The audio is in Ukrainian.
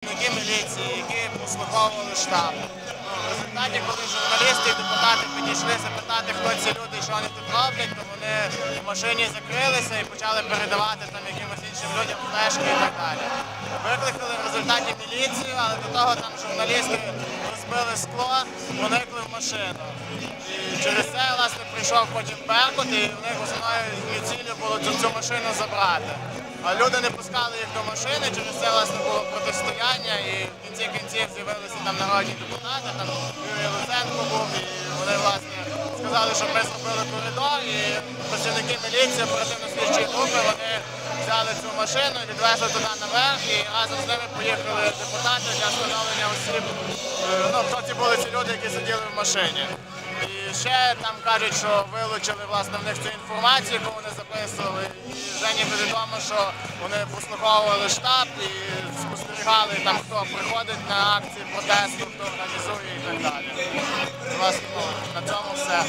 працівники міліції, які прослуховували штаб. Ну, в результаті, коли журналісти і депутати підійшли запитати, хто ці люди і що вони тут роблять, то вони в машині закрилися і почали передавати там якимось іншим людям флешки і так далі. Викликали в результаті міліцію, але до того там журналісти розбили скло, проникли в машину. І через це власне прийшов потім Беркут, і в них основною цілею було цю, цю машину забрати. А люди не пускали їх до машини, через це власне було в кінці з'явилися там народні депутати, там Юрій Луценко був, і вони власне сказали, що ми зробили коридор, і працівники міліції, оперативно-слідчої групи, вони взяли цю машину, відвезли туди наверх і разом з ними поїхали депутати для встановлення осіб. Е, Ну, ці були ці люди, які сиділи в машині. І ще там кажуть, що вилучили власне в них цю інформацію, яку вони записували. І вже ніби відомо, що вони послуховували штаб і спостерігали там, хто приходить на акції протесту, хто організує і так далі. Власне, ну, на цьому все.